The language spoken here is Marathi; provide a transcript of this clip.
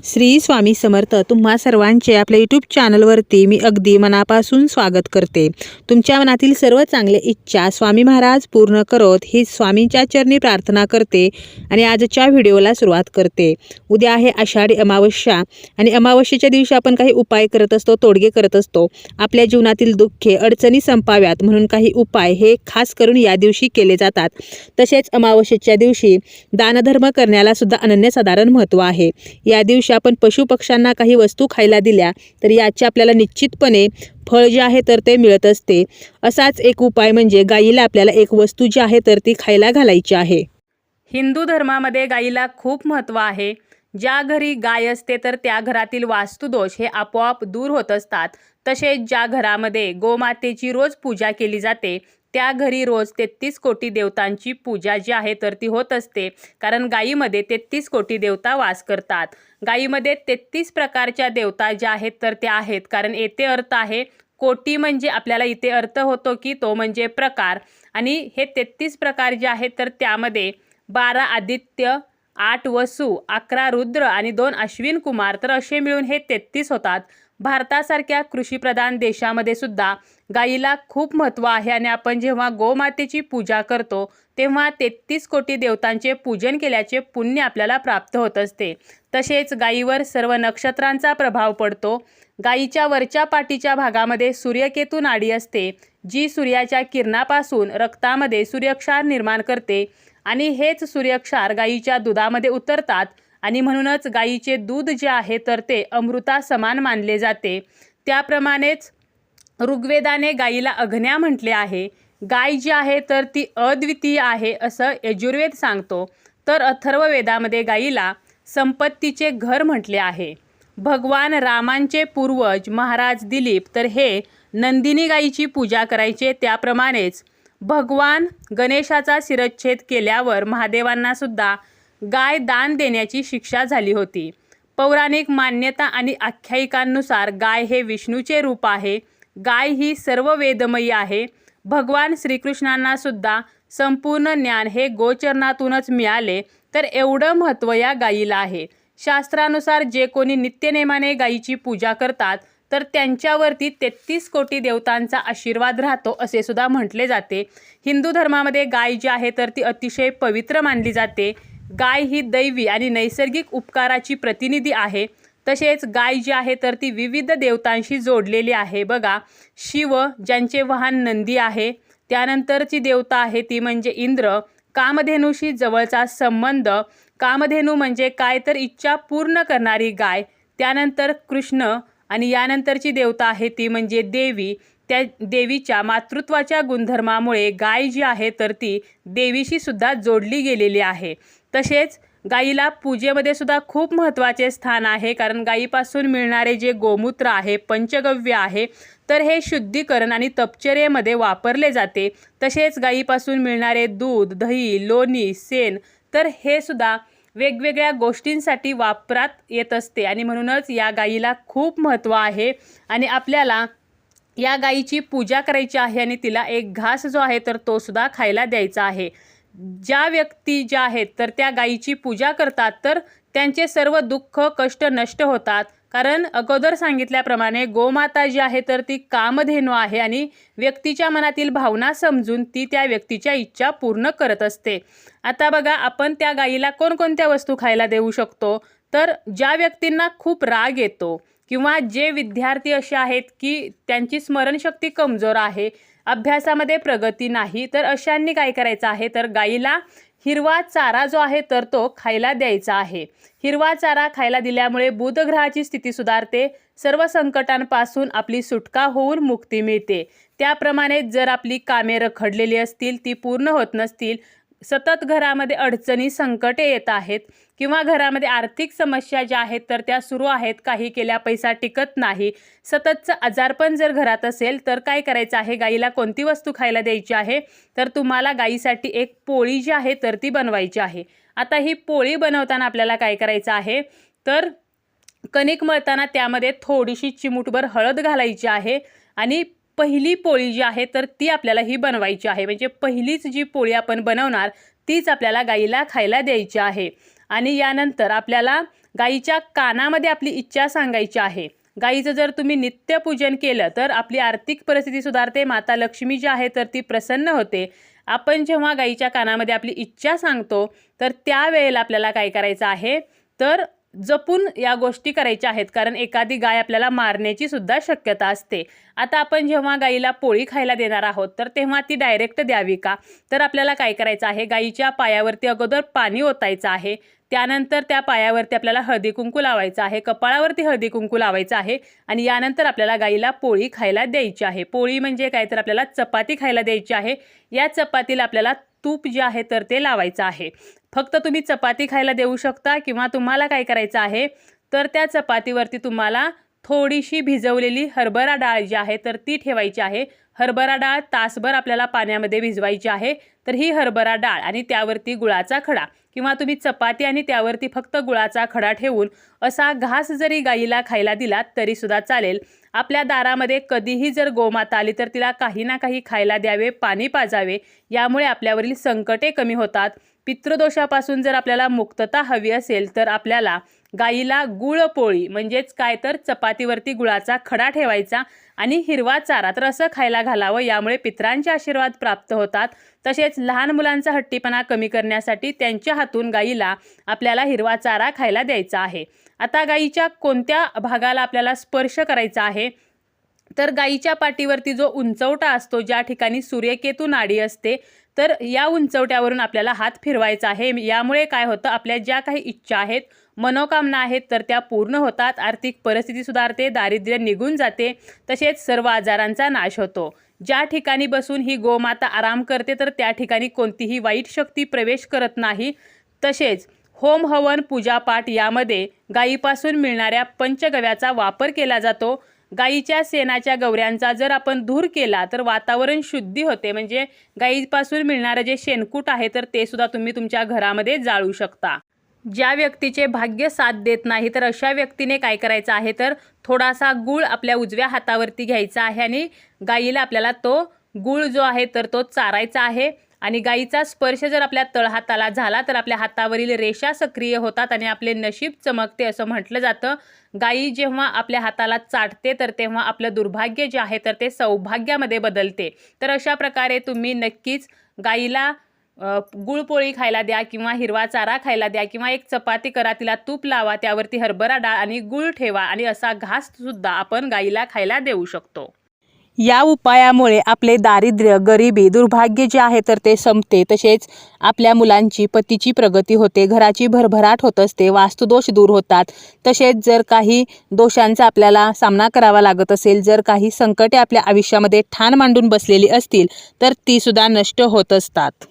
श्री स्वामी समर्थ तुम्हा सर्वांचे आपल्या यूट्यूब चॅनलवरती मी अगदी मनापासून स्वागत करते. तुमच्या मनातील सर्व चांगले इच्छा स्वामी महाराज पूर्ण करत ही स्वामींच्या चरणी प्रार्थना करते आणि आजच्या व्हिडिओला सुरुवात करते. उद्या आहे आषाढी अमावस्या आणि अमावस्येच्या दिवशी आपण काही उपाय करत असतो तोडगे करत असतो. आपल्या जीवनातील दुःखे अडचणी संपाव्यात म्हणून काही उपाय हे खास करून या दिवशी केले जातात. तसेच अमावस्येच्या दिवशी दानधर्म करण्याला सुद्धा अनन्यसाधारण महत्त्व आहे. या दिवशी आपण पशुपक्ष्यांना काही वस्तू खायला दिल्या तर याचे आपल्याला निश्चितपणे फळ जे आहे तर ते मिळत असते. असाच एक उपाय म्हणजे गाईला आपल्याला एक वस्तू जी आहे तर ती खायला घालायची आहे. हिंदू धर्मामध्ये गाईला खूप महत्त्व आहे. ज्या घरी गाय असते तर त्या घरातील वास्तुदोष हे आपोआप दूर होत असतात. तसेच ज्या घरामध्ये गोमातेची रोज पूजा केली जाते त्या घरी रोज तेहतीस कोटी देवतांची पूजा जी आहे तर ती होत असते. कारण गायीमध्ये तेहतीस कोटी देवता वास करतात. गायीमध्ये तेहतीस प्रकारच्या देवता ज्या आहेत तर त्या आहेत. कारण येथे अर्थ आहे कोटी म्हणजे आपल्याला इथे अर्थ होतो की तो म्हणजे प्रकार. आणि हे तेहतीस प्रकार जे आहेत तर त्यामध्ये बारा आदित्य आठ वसू अकरा रुद्र आणि दोन अश्विन कुमार तर असे मिळून हे तेहतीस होतात. भारतासारख्या कृषीप्रधान देशामध्ये सुद्धा गाईला खूप महत्त्व आहे. आणि आपण जेव्हा गोमातेची पूजा करतो तेव्हा तेहतीस कोटी देवतांचे पूजन केल्याचे पुण्य आपल्याला प्राप्त होत असते. तसेच गायीवर सर्व नक्षत्रांचा प्रभाव पडतो. गायीच्या वरच्या पाठीच्या भागामध्ये सूर्यकेतू नाडी असते जी सूर्याच्या किरणापासून रक्तामध्ये सूर्यक्षार निर्माण करते. आणि हेच सूर्यक्षार गायीच्या दुधामध्ये उतरतात आणि म्हणूनच गाईचे दूध जे आहे तर ते अमृता समान मानले जाते. त्याप्रमाणेच ऋग्वेदाने गाईला अग्न्या म्हटले आहे. गाय जी आहे तर ती अद्वितीय आहे असं यजुर्वेद सांगतो. तर अथर्ववेदामध्ये गाईला संपत्तीचे घर म्हटले आहे. भगवान रामांचे पूर्वज महाराज दिलीप तर हे नंदिनी गाईची पूजा करायचे. त्याप्रमाणेच भगवान गणेशाचा शिरच्छेद केल्यावर महादेवांनासुद्धा गाय दान देण्याची शिक्षा झाली होती. पौराणिक मान्यता आणि आख्यायिकांनुसार गाय हे विष्णूचे रूप आहे. गाय ही सर्व वेदमयी आहे. भगवान श्रीकृष्णांना सुद्धा संपूर्ण ज्ञान हे गोचरणातूनच मिळाले तर एवढं महत्त्व या गायीला आहे. शास्त्रानुसार जे कोणी नित्यनेमाने गायीची पूजा करतात तर त्यांच्यावरती तेहतीस कोटी देवतांचा आशीर्वाद राहतो असे सुद्धा म्हटले जाते. हिंदू धर्मामध्ये गाय जी आहे तर ती अतिशय पवित्र मानली जाते. गाय ही दैवी आणि नैसर्गिक उपकाराची प्रतिनिधी आहे. तसेच गाय जी आहे तर ती विविध देवतांशी जोडलेली आहे. बघा शिव ज्यांचे वाहन नंदी आहे त्यानंतरची देवता आहे ती म्हणजे इंद्र. कामधेनूशी जवळचा संबंध कामधेनू म्हणजे काय तर इच्छा पूर्ण करणारी गाय. त्यानंतर कृष्ण आणि यानंतरची देवता आहे ती म्हणजे देवी. त्या देवीच्या मातृत्वाच्या गुणधर्मामुळे गाय जी आहे तर ती देवीशी सुद्धा जोडली गेलेली आहे. तसेच गाईला पूजेमध्ये सुद्धा खूप महत्त्वाचे स्थान आहे. कारण गाईपासून मिळणारे जे गोमूत्र आहे पंचगव्य आहे तर हे शुद्धीकरण आणि तपचर्येमध्ये वापरले जाते. तसेच गाईपासून मिळणारे दूध दही लोणी सेन तर हे सुद्धा वेगवेगळ्या गोष्टींसाठी वापरात येत असते. आणि म्हणूनच या गाईला खूप महत्त्व आहे. आणि आपल्याला या गाईची पूजा करायची आहे आणि तिला एक घास जो आहे तर तो सुद्धा खायला द्यायचा आहे. ज्या व्यक्ती ज्या आहेत तर त्या गायीची पूजा करतात तर त्यांचे सर्व दुःख कष्ट नष्ट होतात. कारण अगोदर सांगितल्याप्रमाणे गोमाता जी आहे तर ती कामधेनू आहे आणि व्यक्तीच्या मनातील भावना समजून ती त्या व्यक्तीच्या इच्छा पूर्ण करत असते. आता बघा आपण त्या गायीला कोणकोणत्या वस्तू खायला देऊ शकतो? तर ज्या व्यक्तींना खूप राग येतो किंवा जे विद्यार्थी असे आहेत की त्यांची स्मरणशक्ती कमजोर आहे अभ्यासामध्ये प्रगती नाही. तर अशांनी काय करायचं आहे? तर गाईला हिरवा चारा जो आहे तर तो खायला द्यायचा आहे. हिरवा चारा खायला दिल्यामुळे बुधग्रहाची स्थिती सुधारते. सर्व संकटांपासून आपली सुटका होऊन मुक्ती मिळते. त्याप्रमाणे जर आपली कामे रखडलेली असतील ती पूर्ण होत नसतील सतत घरामध्ये अडचणी संकटे येत आहेत किंवा घरामध्ये आर्थिक समस्या ज्या आहेत तर त्या सुरू आहेत. काही केल्या पैसा टिकत नाही. सततचं आजारपण जर घरात असेल तर काय करायचं आहे? गाईला कोणती वस्तू खायला द्यायची आहे? तर तुम्हाला गाईसाठी एक पोळी जी आहे तर ती बनवायची आहे. आता ही पोळी बनवताना आपल्याला काय करायचं आहे? तर कणिक मळताना त्यामध्ये थोडीशी चिमूटभर हळद घालायची आहे आणि पहिली पोळी जी आहे तर ती आपल्याला ही बनवायची आहे. म्हणजे पहिलीच जी पोळी आपण बनवणार तीच आपल्याला गाईला खायला द्यायची आहे. आणि यानंतर आपल्याला गाईच्या कानामध्ये आपली इच्छा सांगायची आहे. गाईचं जर तुम्ही नित्यपूजन केलं तर आपली आर्थिक परिस्थिती सुधारते. माता लक्ष्मी जी आहे तर ती प्रसन्न होते. आपण जेव्हा गाईच्या कानामध्ये आपली इच्छा सांगतो तर त्यावेळेला आपल्याला काय करायचं आहे? तर जपून या गोष्टी करायच्या आहेत. कारण एखादी गाय आपल्याला मारण्याची सुद्धा शक्यता असते. आता आपण जेव्हा गाईला पोळी खायला देणार आहोत तर तेव्हा ती डायरेक्ट द्यावी का? तर आपल्याला काय करायचं आहे? गाईच्या पायावरती अगोदर पाणी ओतायचं आहे. त्यानंतर त्या पायावरती आपल्याला हळदी कुंकू लावायचं आहे. कपाळावरती हळदी कुंकू लावायचं आहे. आणि यानंतर आपल्याला गाईला पोळी खायला द्यायची आहे. पोळी म्हणजे काय? तर आपल्याला चपाती खायला द्यायची आहे. या चपातीला आपल्याला तूप जे आहे तर ते लावायचं आहे. फक्त तुम्ही चपाती खायला देऊ शकता किंवा तुम्हाला काय करायचं आहे तर त्या चपातीवरती तुम्हाला थोडीशी भिजवलेली हरभरा डाळ जी आहे तर ती ठेवायची आहे. हरभरा डाळ तासभर आपल्याला पाण्यामध्ये भिजवायची आहे तर ही हरभरा डाळ आणि त्यावरती गुळाचा खडा किंवा तुम्ही चपाती आणि त्यावरती फक्त गुळाचा खडा ठेवून असा घास जरी गाईला खायला दिलात तरीसुद्धा चालेल. आपल्या दारामध्ये कधीही जर गोमाता आली तर तिला काही ना काही खायला द्यावे पाणी पाजावे यामुळे आपल्यावरील संकटे कमी होतात. पितृदोषापासून जर आपल्याला मुक्तता हवी असेल तर आपल्याला गाईला गुळपोळी म्हणजेच काय तर चपातीवरती गुळाचा खडा ठेवायचा आणि हिरवा चारा तर असं खायला घालावं यामुळे पित्रांचे आशीर्वाद प्राप्त होतात. तसेच लहान मुलांचा हट्टीपणा कमी करण्यासाठी त्यांच्या हातून गाईला आपल्याला हिरवा चारा खायला द्यायचा आहे. आता गाईच्या कोणत्या भागाला आपल्याला स्पर्श करायचा आहे? तर गाईच्या पाठीवरती जो उंचवटा असतो ज्या ठिकाणी सूर्यकेतू नाडी असते तर या उंचवट्यावरून आपल्याला हात फिरवायचा आहे. यामुळे काय होतं? आपल्या ज्या काही इच्छा आहेत मनोकामना आहेत तर त्या पूर्ण होतात. आर्थिक परिस्थिती सुधारते दारिद्र्य निघून जाते. तसेच सर्व आजारांचा नाश होतो. ज्या ठिकाणी बसून ही गोमाता आराम करते तर त्या ठिकाणी कोणतीही वाईट शक्ती प्रवेश करत नाही. तसेच होम हवन पूजापाठ यामध्ये गायीपासून मिळणाऱ्या पंचगव्याचा वापर केला जातो. गाईच्या शेणाच्या गवऱ्यांचा जर आपण धूर केला तर वातावरण शुद्धी होते. म्हणजे गाईपासून मिळणारं जे शेणकूट आहे तर ते सुद्धा तुम्ही तुमच्या घरामध्ये जाळू शकता. ज्या व्यक्तीचे भाग्य साथ देत नाही तर अशा व्यक्तीने काय करायचं आहे तर थोडासा गूळ आपल्या उजव्या हातावरती घ्यायचा आहे आणि गाईला आपल्याला तो गूळ जो आहे तर तो चारायचा आहे. आणि गाईचा स्पर्श जर आपल्या तळहाताला झाला तर आपल्या हातावरील रेषा सक्रिय होतात आणि आपले नशीब चमकते असं म्हटलं जातं. गाई जेव्हा आपल्या हाताला चाटते तर तेव्हा आपलं दुर्भाग्य जे आहे तर ते सौभाग्यामध्ये बदलते. तर अशा प्रकारे तुम्ही नक्कीच गाईला गुळपोळी खायला द्या किंवा हिरवा चारा खायला द्या किंवा एक चपाती करा तिला तूप लावा त्यावरती हरभरा डाळ आणि गुळ ठेवा आणि असा घास सुद्धा आपण गाईला खायला देऊ शकतो. या उपायामुळे आपले दारिद्र्य गरिबी दुर्भाग्य जे आहे तर ते संपते. तसेच आपल्या मुलांची पतीची प्रगती होते. घराची भरभराट होत असते. वास्तुदोष दूर होतात. तसेच जर काही दोषांचा आपल्याला सामना करावा लागत असेल जर काही संकटे आपल्या आयुष्यामध्ये ठाण मांडून बसलेली असतील तर तीसुद्धा नष्ट होत असतात.